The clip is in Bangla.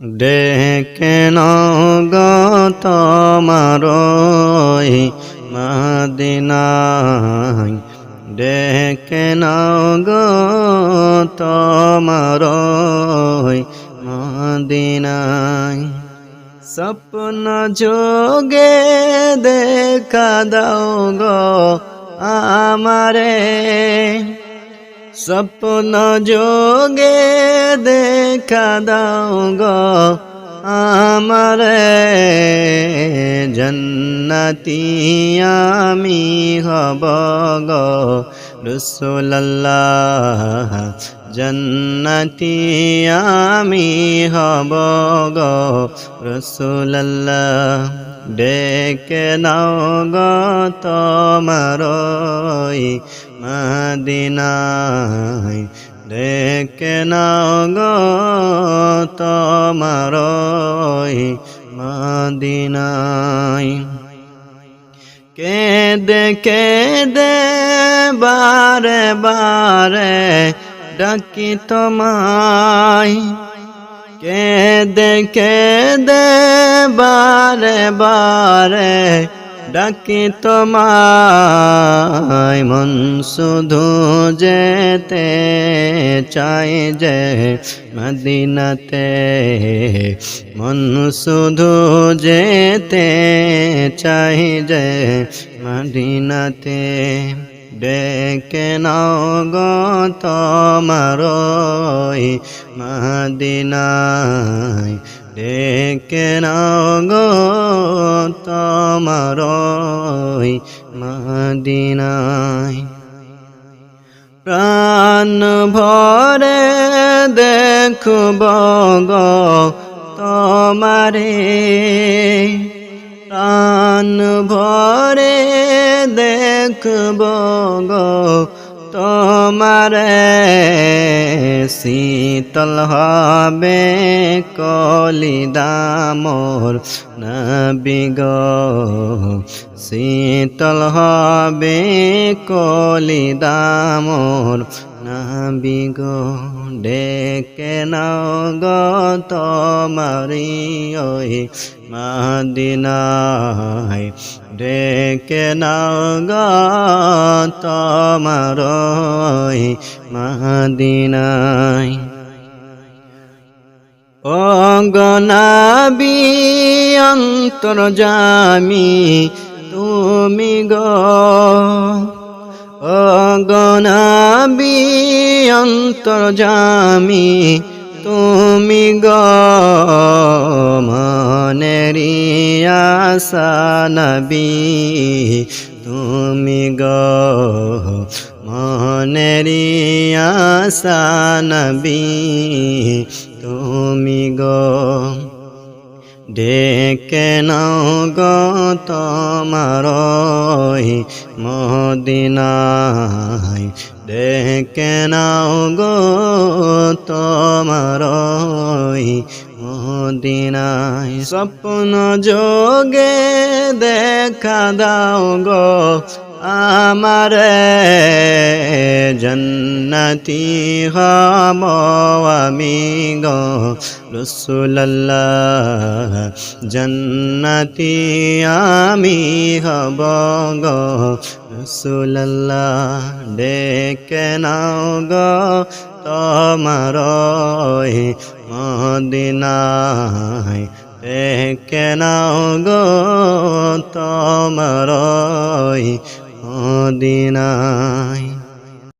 ডেকে গত মারই মাদিনায়। ডেকে গত মারই মাদিনায়। স্বপ্ন যোগে দেখা দাও গো আমারে। স্বপ্ন যোগে দেখা দাও গো আমারে। জন্নতি আমি হব গো রসুল্লাহ জন্নতি আমি হব গো রসুল্লাহ ডেকে নাও গো তোমারই মদিনায়। ডেকে নাও গো তোমারই মদিনায়। কেদে কেদে বারে বারে ডাকি তোমায়। কেদে কেদে বারে বারে ডাকি তোমায়, মন শুধু যেতে চাই যে মদিনাতে, মন শুধু যেতে চাই যে মদিনাতে। ডেকে নাও গো তোমারই মদিনায়। ডেকে নাও গো তোমারই মদিনায়। প্রাণ ভরে দেখব গো তোমারে। প্রাণ ভরে দেখব গো তোমারে। শীতল হবে কলিদামর নবী গো। শীতল হবে কলিদামর নবী গো ডেকে নাও গো তোমারি ওই মদিনায়। ডেকে নাও গো তোমার ওই মদিনায়। ও গনাবি অন্তর জামি, তুমি গো ও গনাবি অন্তর জামি তুমি গো মনেরি আশা নবী তুমি গো মনেরি আশা তুমি গো ডেকে নাও গো তোমারই মদিনায়। ডেকে নাও গো তোমারই মদিনায়। স্বপ্ন যোগে দেখা দাও গো আমারে জন্নতি হম আমি গো রসুল্লাহ জন্নতি আমি হব গো রসুল্লাহ ডেকে নাও গো তোমার মদিনায়, ডেকে নাও গো তোমার মদিনায়